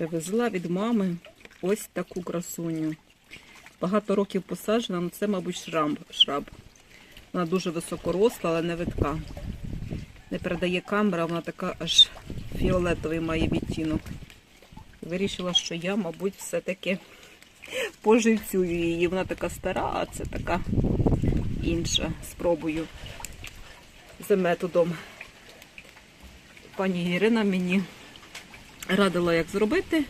Привезла від мами ось таку красуню. Багато років посаджена, але це, мабуть, шрам, шраб. Вона дуже високоросла, але не видка. Не передає камера, вона така аж фіолетовий має відтінок. Вирішила, що я, мабуть, все-таки поживцюю її. Вона така стара, а це така інша. Спробую за методом. Пані Ірина мені радила, як зробити.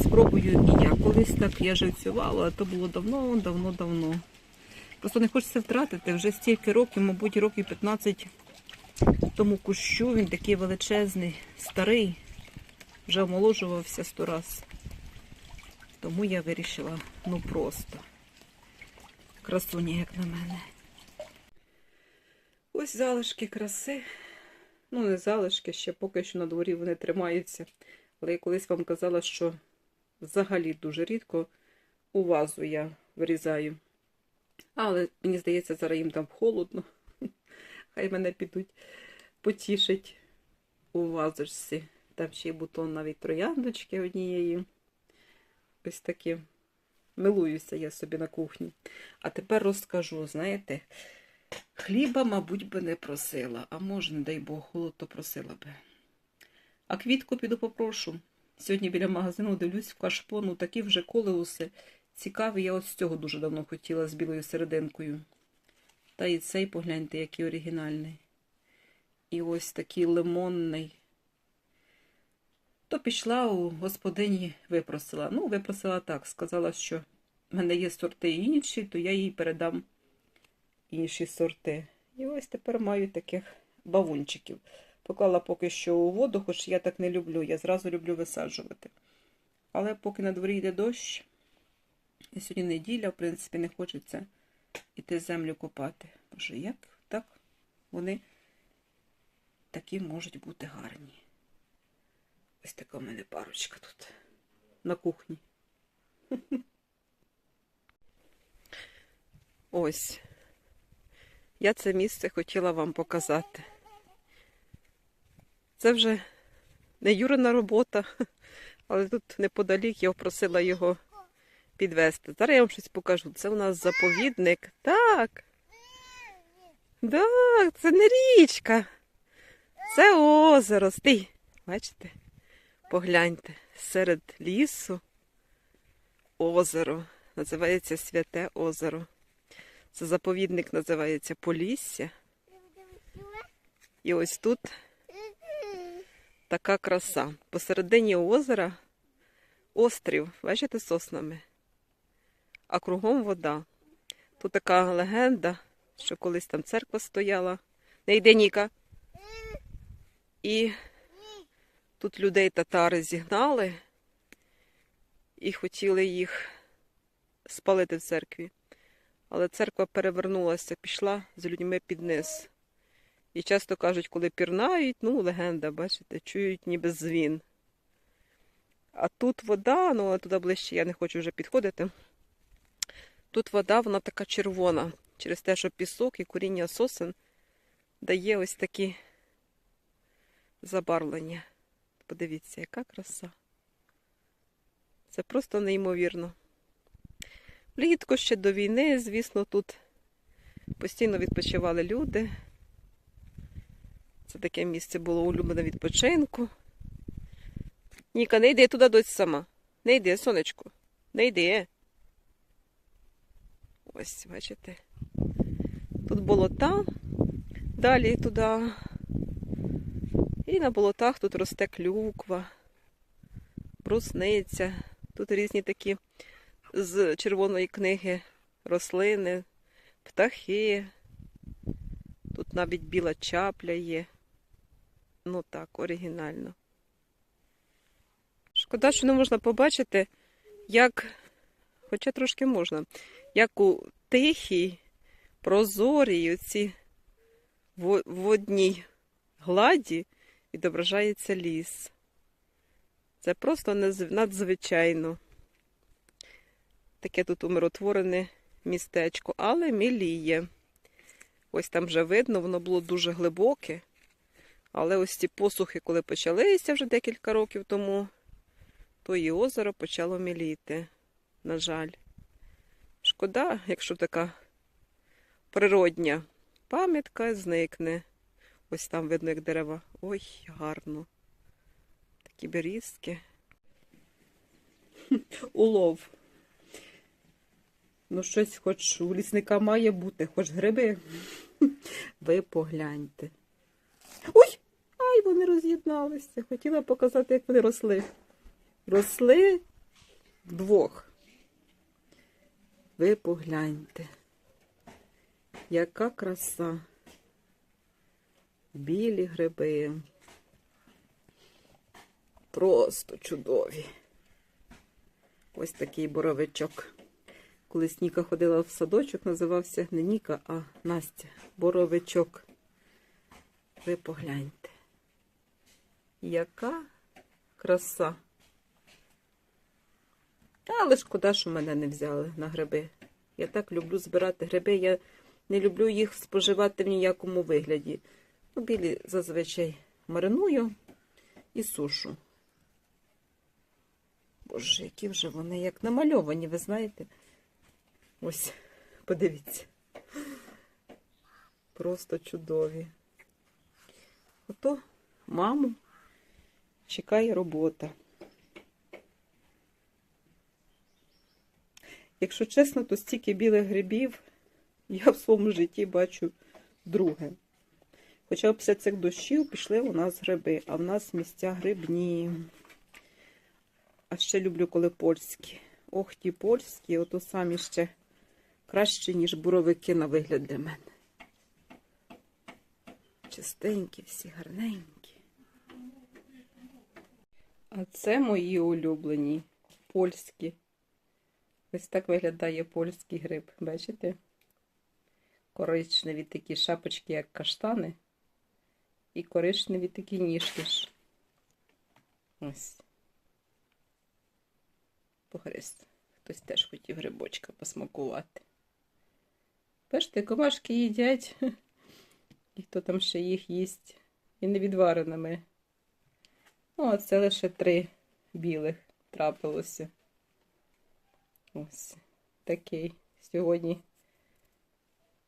Спробую і я. Колись так я живцювала, а то було давно, давно, давно. Просто не хочеться втратити. Вже стільки років, мабуть, років 15 тому кущу. Він такий величезний, старий, вже омоложувався сто раз. Тому я вирішила, ну просто. Красуні, як на мене. Ось залишки краси. Ну, не залишки, ще поки що на дворі вони тримаються. Але я колись вам казала, що взагалі дуже рідко у вазу я вирізаю. Але мені здається, зараз їм там холодно. Хай мене підуть потішить у вазочці. Там ще й бутон навіть трояндочки однієї. Ось такі. Милуюся я собі на кухні. А тепер розкажу, знаєте, хліба, мабуть, би не просила, а може, не дай Бог, холод, то просила би. А квітку піду попрошу. Сьогодні біля магазину дивлюсь в кашпо, ну такі вже колеуси. Цікаві, я ось цього дуже давно хотіла з білою серединкою. Та і цей погляньте, який оригінальний. І ось такий лимонний. То пішла у господині, випросила. Ну, випросила так, сказала, що в мене є сорти інші, то я їй передам інші сорти. І ось тепер маю таких бавунчиків. Поклала поки що у воду, хоч я так не люблю, я зразу люблю висаджувати. Але поки на дворі йде дощ, і сьогодні неділя, в принципі, не хочеться іти землю копати. Боже, як так вони такі можуть бути гарні. Ось така в мене парочка тут на кухні. Ось. Я це місце хотіла вам показати. Це вже не Юрина робота, але тут неподалік я просила його підвести. Зараз я вам щось покажу. Це у нас заповідник. Так. Так, це не річка. Це озеро. Стій. Бачите? Погляньте, серед лісу озеро. Називається Святе озеро. Це заповідник називається Полісся. І ось тут така краса. Посередині озера острів, бачите, соснами, а кругом вода. Тут така легенда, що колись там церква стояла. Не йде Ніка. І тут людей татари зігнали і хотіли їх спалити в церкві. Але церква перевернулася, пішла з людьми під низ. І часто кажуть, коли пірнають, ну, легенда, бачите, чують ніби дзвін. А тут вода, ну туди ближче я не хочу вже підходити. Тут вода, вона така червона, через те, що пісок і коріння сосен дає ось такі забарвлення. Подивіться, яка краса. Це просто неймовірно. Влітку ще до війни, звісно, тут постійно відпочивали люди. Це таке місце було улюблене відпочинку. Ніка, не йди туди дось сама. Не йди, сонечко. Не йди. Ось, бачите. Тут болота, далі туди. І на болотах тут росте клюква, брусниця. Тут різні такі з червоної книги рослини, птахи. Тут навіть біла чапля є. Ну так, оригінально. Шкода, що не можна побачити, як, хоча трошки можна, як у тихій, прозорій оці водній гладі відображається ліс. Це просто надзвичайно. Таке тут умиротворене містечко, але міліє. Ось там вже видно, воно було дуже глибоке. Але ось ці посухи, коли почалися вже декілька років тому, то і озеро почало міліти. На жаль. Шкода, якщо така природня пам'ятка зникне. Ось там видно, як дерева. Ой, гарно. Такі берізки. Улов. Ну, щось хоч у лісника має бути, хоч гриби. Ви погляньте. Ой! Ай, вони роз'єдналися. Хотіла показати, як вони росли. Росли вдвох. Ви погляньте. Яка краса. Білі гриби. Просто чудові. Ось такий боровичок. Колись Ніка ходила в садочок, називався не Ніка, а Настя. Боровичок. Ви погляньте. Яка краса. Але шкода, що мене не взяли на гриби. Я так люблю збирати гриби, я не люблю їх споживати в ніякому вигляді. Ну, білі зазвичай мариную і сушу. Боже, які вже вони як намальовані, ви знаєте? Ось, подивіться. Просто чудові. Ото маму чекає робота. Якщо чесно, то стільки білих грибів я в своєму житті бачу друге. Хоча після цих дощів пішли у нас гриби, а в нас місця грибні. А ще люблю, коли польські. Ох, ті польські, ото самі ще краще, ніж буровики на вигляд для мене. Чистенькі, всі гарненькі. А це мої улюблені польські. Ось так виглядає польський гриб. Бачите? Коричневі такі шапочки, як каштани, і коричневі такі ніжки ж. Ось. Похрест. Хтось теж хотів грибочка посмакувати. Бачите, комашки їдять. І хто там ще їх їсть. І невідвареними. Ну, а це лише три білих трапилося. Ось такий. Сьогодні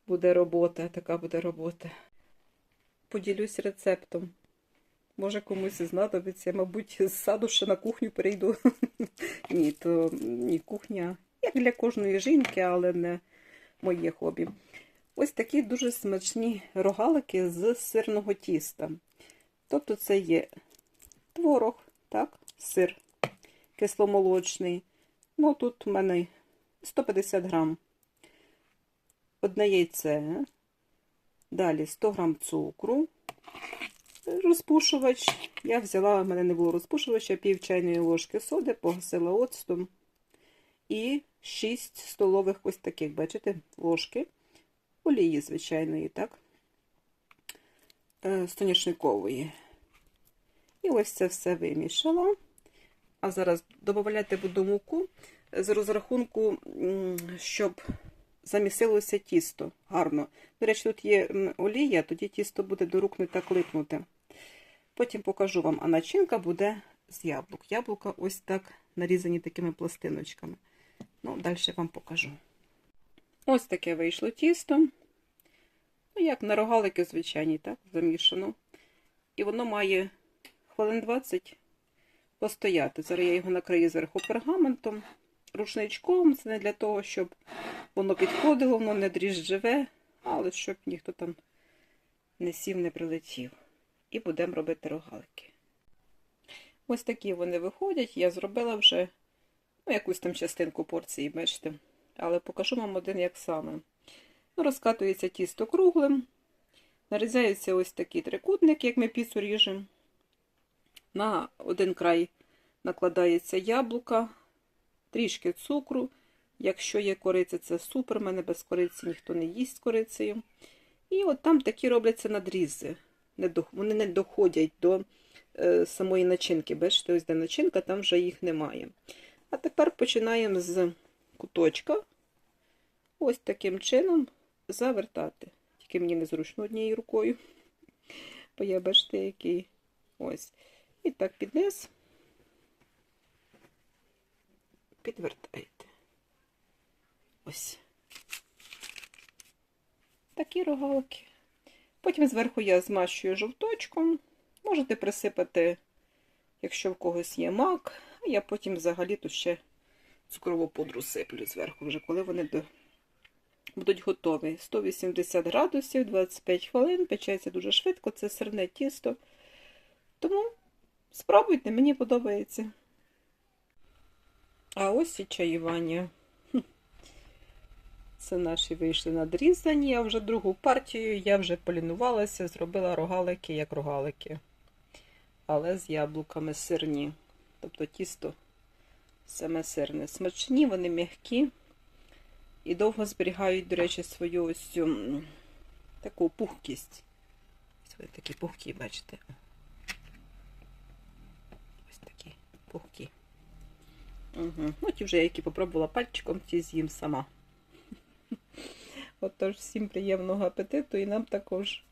буде робота, така буде робота. Поділюсь рецептом. Може комусь знадобиться, мабуть, з саду ще на кухню перейду. Ні, то ні, кухня, як для кожної жінки, але не моє хобі. Ось такі дуже смачні рогалики з сирного тіста. Тобто це є творог, так, сир кисломолочний. Ну, тут у мене 150 грам. Одне яйце, далі 100 грам цукру, розпушувач. Я взяла, в мене не було розпушувача, пів чайної ложки соди, погасила оцтом. І 6 столових ось таких, бачите, ложки олії звичайної, так? Стоняшникової. І ось це все вимішала. А зараз додавати буду муку з розрахунку, щоб замісилося тісто гарно. До речі, тут є олія, тоді тісто буде до рук не так липнути. Потім покажу вам, а начинка буде з яблук. Яблука ось так нарізані такими пластиночками. Ну, далі вам покажу. Ось таке вийшло тісто. Ну, як на рогалики, звичайні, так, замішано. І воно має хвилин 20 постояти. Зараз я його накрию зверху пергаментом, рушничком. Це не для того, щоб воно підходило, воно не дріжджеве, але щоб ніхто там не сів, не прилетів. І будемо робити рогалики. Ось такі вони виходять. Я зробила вже ну, якусь там частинку порції, бачите. Але покажу вам один як саме. Ну, Розкатується тісто круглим. Нарізається ось такий трикутник, як ми піцу ріжемо. На один край накладається яблука, трішки цукру. Якщо є кориця, це супер. У мене без кориці ніхто не їсть корицею. І от там такі робляться надрізи. Вони не доходять до е, самої начинки. Бачите, ось де начинка, там вже їх немає. А тепер починаємо з куточка. Ось таким чином завертати. Тільки мені незручно однією рукою. Бо я бачите, який ось. І так під низ. підвертаєте. Ось. Такі рогалки. Потім зверху я змащую жовточком. Можете присипати, якщо в когось є мак, я потім взагалі тут ще цукрову пудру сиплю зверху, вже коли вони до... будуть готові. 180 градусів, 25 хвилин, печеться дуже швидко, це сирне тісто. Тому спробуйте, мені подобається. А ось і чаювання. Це наші вийшли надрізані, а вже другу партію я вже полінувалася, зробила рогалики як рогалики. Але з яблуками сирні. Тобто тісто саме сирне. Смачні, вони м'які і довго зберігають, до речі, свою ось цю таку пухкість. Ось вони такі пухкі, бачите. Ось такі пухкі. Угу. Ну, ті вже, які попробувала пальчиком, ті з'їм сама. Отож, всім приємного апетиту і нам також.